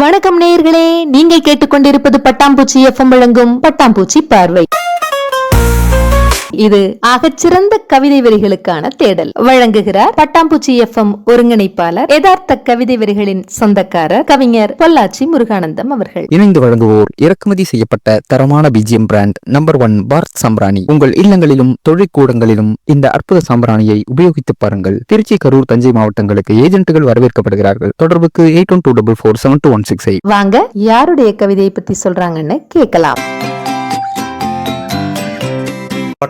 வணக்கம் நேயர்களே நீங்கள் கேட்டுக்கொண்டிருப்பது பட்டாம்பூச்சி எஃப்எம் வழங்கும் பட்டாம்பூச்சி பார்வை. இது ஆகச்சிறந்த கவிதை வரிகளுக்கான தேடல். வழங்குகிறார் பட்டாம்பூச்சி எஃப்எம் ஒருங்கிணைப்பாளர் யதார்த்த கவிதை வரிகளின் சொந்தக்காரர் கவிஞர் பொள்ளாச்சி முருகானந்தம் அவர்கள். இணைந்து வழங்குவோர் இறக்குமதி செய்யப்பட்ட தரமான BGM brand number one Bharat Sambrani. உங்கள் இல்லங்களிலும் தொழிற்கூடங்களிலும் இந்த அற்புத சாம்பிராணியை உபயோகித்து பாருங்கள். திருச்சி கரூர் தஞ்சை மாவட்டங்களுக்கு ஏஜென்ட்டுகள் வரவேற்கப்படுகிறார்கள். தொடர்புக்கு eight one two double four seven two one six வாங்க யாருடைய கவிதையை பத்தி சொல்றாங்கன்னு கேட்கலாம்.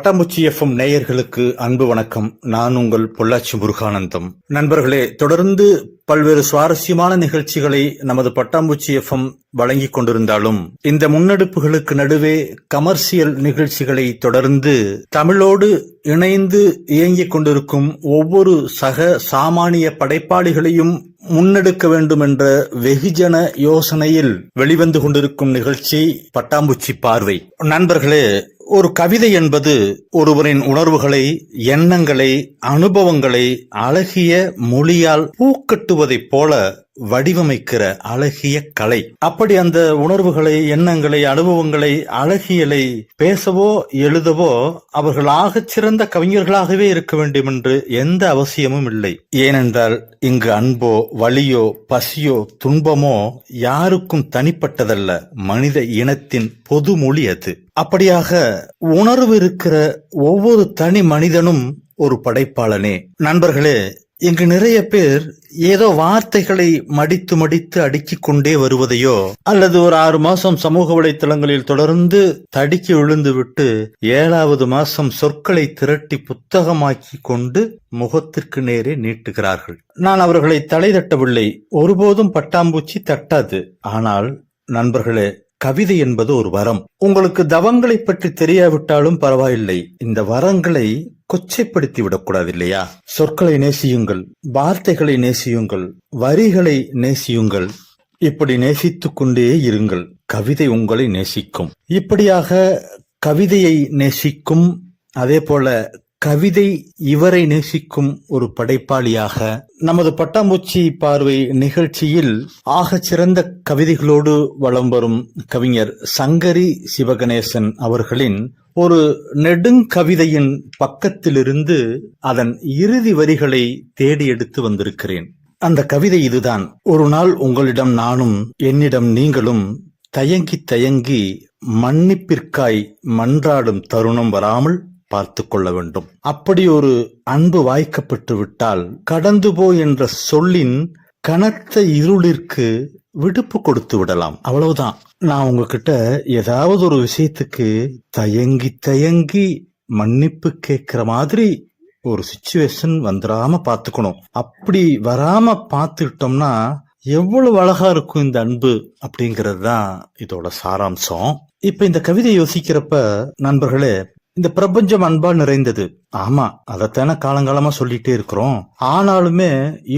பட்டாம்பூச்சி எஃப்எம் நேயர்களுக்கு அன்பு வணக்கம். நான் உங்கள் பொள்ளாச்சி முருகானந்தம். நண்பர்களே தொடர்ந்து பல்வேறு சுவாரஸ்யமான நிகழ்ச்சிகளை நமது பட்டாம்பூச்சி எஃப்எம் வழங்கிக் கொண்டிருந்தாலும் இந்த முன்னெடுப்புகளுக்கு நடுவே கமர்சியல் நிகழ்ச்சிகளை தொடர்ந்து தமிழோடு இணைந்து இயங்கிக் கொண்டிருக்கும் ஒவ்வொரு சக சாமானிய படைப்பாளிகளையும் முன்னெடுக்க வேண்டும் என்ற வெகுஜன யோசனையில் வெளிவந்து கொண்டிருக்கும் நிகழ்ச்சி பட்டாம்பூச்சி பார்வை. நண்பர்களே ஒரு கவிதை என்பது ஒருவரின் உணர்வுகளை எண்ணங்களை அனுபவங்களை அழகிய மொழியால் பூக்கட்டுவதைப் போல வடிவமைக்கிற அழகிய கலை. அப்படி அந்த உணர்வுகளை எண்ணங்களை அனுபவங்களை அழகியலை பேசவோ எழுதவோ அவர்கள் ஆகச் சிறந்த கவிஞர்களாகவே இருக்க வேண்டும் என்று எந்த அவசியமும் இல்லை. ஏனென்றால் இங்கு அன்போ வலியோ பசியோ துன்பமோ யாருக்கும் தனிப்பட்டதல்ல. மனித இனத்தின் பொது மொழி அது. அப்படியாக உணர்வு இருக்கிற ஒவ்வொரு தனி மனிதனும் ஒரு படைப்பாளனே. நண்பர்களே இங்கு நிறைய பேர் ஏதோ வார்த்தைகளை மடித்து மடித்து அடுக்கிக் கொண்டே வருவதையோ அல்லது ஒரு ஆறு மாசம் சமூக வலைத்தளங்களில் தொடர்ந்து தடுக்கி விழுந்து விட்டு ஏழாவது மாசம் சொற்களை திரட்டி புத்தகமாக்கி கொண்டு முகத்திற்கு நேரே நீட்டுகிறார்கள். நான் அவர்களை தலை தட்டவில்லை. ஒருபோதும் பட்டாம்பூச்சி தட்டாது. ஆனால் நண்பர்களே கவிதை என்பது ஒரு வரம். உங்களுக்கு தவங்களை பற்றி தெரியாவிட்டாலும் பரவாயில்லை. இந்த வரங்களை கொச்சைப்படுத்தி விடக்கூடாது இல்லையா சொற்களை நேசியுங்கள் வார்த்தைகளை நேசியுங்கள் வரிகளை நேசியுங்கள். இப்படி நேசித்துக் கொண்டே இருங்கள். கவிதை உங்களை நேசிக்கும். இப்படியாக கவிதையை நேசிக்கும். அதே போல கவிதை இவரை நேசிக்கும் ஒரு படைப்பாளியாக நமது பட்டாம்பூச்சி பார்வை நிகழ்ச்சியில் ஆகச் சிறந்த கவிதைகளோடு வலம் வரும் கவிஞர் சங்கரி சிவகணேசன் அவர்களின் ஒரு நெடுங்கவிதையின் பக்கத்திலிருந்து அதன் இறுதி வரிகளை தேடி எடுத்து வந்திருக்கிறேன். அந்த கவிதை இதுதான். ஒரு நாள் உங்களிடம் நானும் என்னிடம் நீங்களும் தயங்கி தயங்கி மன்னிப்பிற்காய் மன்றாடும் தருணம் வராமல் பார்த்து கொள்ள வேண்டும். அப்படி ஒரு அன்பு வாய்க்கப்பட்டு விட்டால் கடந்து போ என்ற சொல்லின் கனத்த இருளிற்கு விடுப்பு கொடுத்து விடலாம். அவ்வளவுதான். நான் உங்ககிட்ட ஏதாவது ஒரு விஷயத்துக்கு தயங்கி தயங்கி மன்னிப்பு கேட்கிற மாதிரி ஒரு சுச்சுவேஷன் வந்துடாம பாத்துக்கணும் அப்படி வராம பார்த்துக்கிட்டோம்னா எவ்வளவு அழகா இருக்கும் இந்த அன்பு அப்படிங்கிறது தான் இதோட சாராம்சம். இப்ப இந்த கவிதை யோசிக்கிறப்ப நண்பர்களே இந்த பிரபஞ்சம் அன்பா நிறைந்தது. ஆமா அதைத்தானே காலங்காலமா சொல்லிட்டே இருக்கிறோம். ஆனாலுமே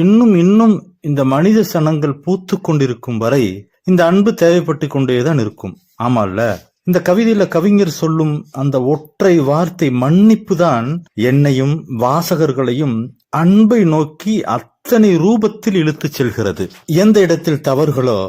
இன்னும் இன்னும் இந்த மனித சனங்கள் பூத்து கொண்டிருக்கும் வரை இந்த அன்பு தேவைப்பட்டு கொண்டேதான் இருக்கும். ஆமால்ல இந்த கவிதையில கவிஞர் சொல்லும் அந்த ஒற்றை வார்த்தை மன்னிப்பு தான் என்னையும் வாசகர்களையும் அன்பை நோக்கி அத்தனை ரூபத்தில் இழுத்துச் செல்கிறது. எந்த இடத்தில் தவறுகளோ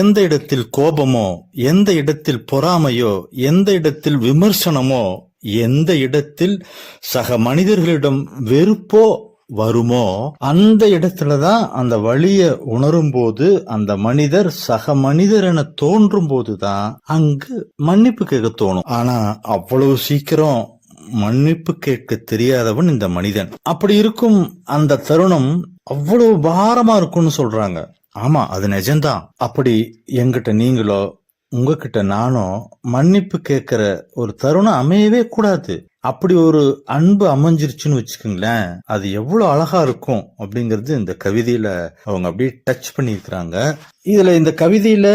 எந்த இடத்தில் கோபமோ எந்த இடத்தில் பொறாமையோ எந்த இடத்தில் விமர்சனமோ எந்த இடத்தில் சக மனிதர்களிடம் வெறுப்போ வருமோ அந்த இடத்துலதான் அந்த வழிய உணரும் போது அந்த மனிதர் சக மனிதர் என தோன்றும் போதுதான் அங்கு மன்னிப்பு கேட்க தோணும். ஆனா அவ்வளவு சீக்கிரம் மன்னிப்பு கேட்க தெரியாதவன் இந்த மனிதன். அப்படி இருக்கும் அந்த தருணம் அவ்வளவு பாரமா இருக்கும்னு சொல்றாங்க. ஆமா அது நிஜம்தான். அப்படி எங்கிட்ட நீங்களோ உங்ககிட்ட நானும் மன்னிப்பு கேட்கிற ஒரு தருணம் அமையவே கூடாது. அப்படி ஒரு அன்பு அமைஞ்சிருச்சுன்னு வச்சுக்கோங்களேன் அது எவ்வளோ அழகா இருக்கும் அப்படிங்கிறது இந்த கவிதையில அவங்க அப்படியே டச் பண்ணியிருக்கிறாங்க. இதுல இந்த கவிதையில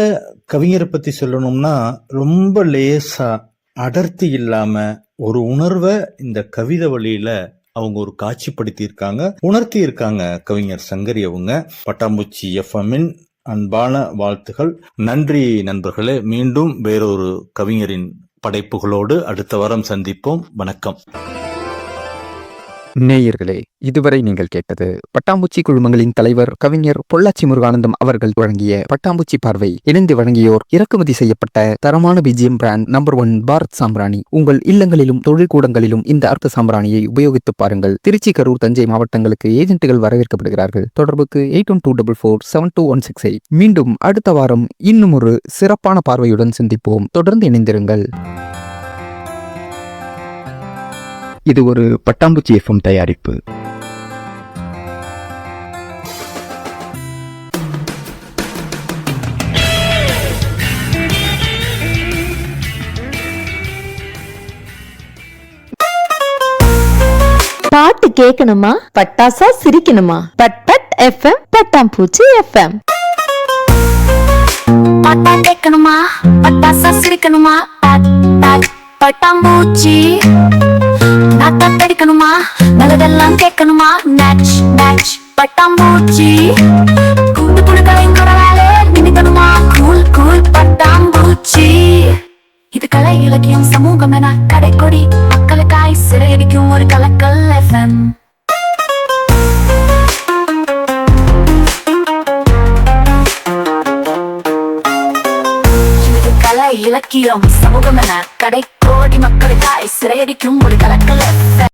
கவிஞரை பத்தி சொல்லணும்னா ரொம்ப லேசா அடர்த்தி இல்லாம ஒரு உணர்வை இந்த கவிதை வழியில அவங்க ஒரு காட்சிப்படுத்தி இருக்காங்க உணர்த்தி இருக்காங்க கவிஞர் சங்கரி அவங்க. பட்டாம்பூச்சி எஃப்எம்மின் அன்பான வாழ்த்துகள். நன்றி நண்பர்களே. மீண்டும் வேறொரு கவிஞரின் படைப்புகளோடு அடுத்த வாரம் சந்திப்போம். வணக்கம். நேயர்களே இதுவரை நீங்கள் கேட்டது பட்டாம்பூச்சி குழுமங்களின் தலைவர் கவிஞர் பொள்ளாச்சி முருகானந்தம் அவர்கள் வழங்கிய பட்டாம்பூச்சி பார்வை இணைந்து வழங்கியோர் இறக்குமதி செய்யப்பட்ட தரமான BGM brand number one Bharat Sambrani. உங்கள் இல்லங்களிலும் தொழிற்கூடங்களிலும் இந்த அர்த்த சாம்பிராணியை உபயோகித்து பாருங்கள். திருச்சி கரூர் தஞ்சை மாவட்டங்களுக்கு ஏஜென்ட்டுகள் வரவேற்கப்படுகிறார்கள். தொடர்புக்கு eight one two double four seven two one six eight மீண்டும் அடுத்த வாரம் இன்னும் ஒரு சிறப்பான பார்வையுடன் சந்திப்போம். தொடர்ந்து இணைந்திருங்கள். இது ஒரு பட்டாம்பூச்சி எஃப்எம் தயாரிப்பு. பாட்டு கேட்கணுமா பட்டாசா சிரிக்கணுமா? பட் பட் எஃப்எம் பட்டாம்பூச்சி எஃப்எம் பாட்டா கேட்கணுமா பட்டாசா சிரிக்கணுமா? பட் பட் பட்டாம்பூச்சி. நாத்தா தெடிக்கணுமா நல்லதெல்லாம் கேட்கணுமா? மேட்ச் மேட்ச் பட்டாம்பூச்சி. கூண்டு புழுக்களின் குரலாலே நினைக்கணுமா கூல் கூல் பட்டாம்பூச்சி. இது கலை இலக்கியம் சமூகம் என கடைக்கொடி. மக்களுக்காய் சிறையடிக்கும் ஒரு கலக்கல் எஃப்எம் இலக்கியம் சமூகம் என கடை கோடி மக்களுக்காய் சிறையடிக்கும் ஒரு கலக்கல